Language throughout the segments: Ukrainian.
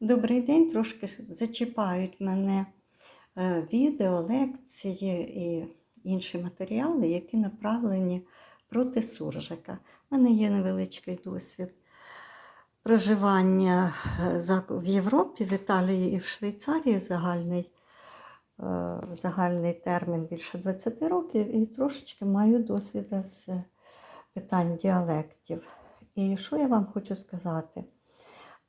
Добрий день, трошки зачіпають мене е, відео, лекції і інші матеріали, які направлені проти суржика. У мене є невеличкий досвід проживання е, в Європі, в Італії і в Швейцарії загальний, е, загальний термін більше 20 років, і трошечки маю досвід з питань діалектів. І що я вам хочу сказати?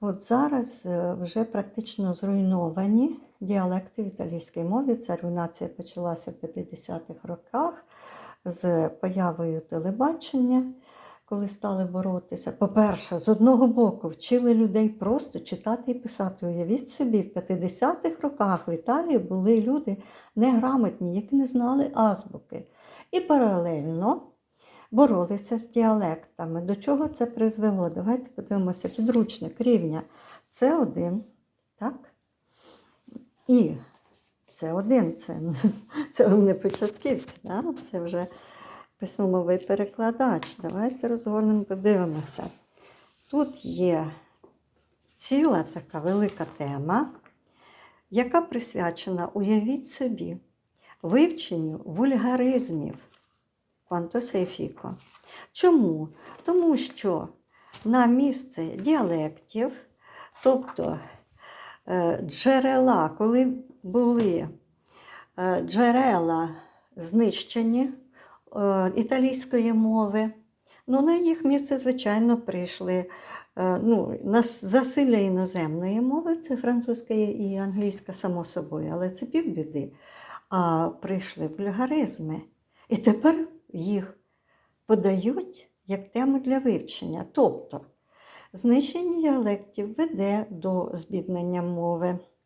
От зараз е, вже практично зруйновані діалекти в італійській мові. Ця руйнація почалася в 50-х роках з появою телебачення, коли стали боротися. По-перше, з одного боку, вчили людей просто читати і писати. Уявіть собі, в 50-х роках в Італії були люди неграмотні, які не знали азбуки. І паралельно боролися з діалектами. До чого це призвело? Давайте подивимося підручник рівня С1, так? І С1 це, це ви не початківці, да? це вже письмовий перекладач. Давайте розгорнемо, подивимося. Тут є ціла така велика тема, яка присвячена, уявіть собі, вивченню вульгаризмів. Quanto. Чому? Тому що на місце діалектів, тобто е, джерела, коли були е, джерела знищені е, італійської мови, ну, на їх місце, звичайно, прийшли ну, засилля іноземної мови, це французька і англійська, само собою, але це півбіди. А прийшли вульгаризми. І тепер їх подають як тему для вивчення. Тобто знищення діалектів веде до збіднення мови.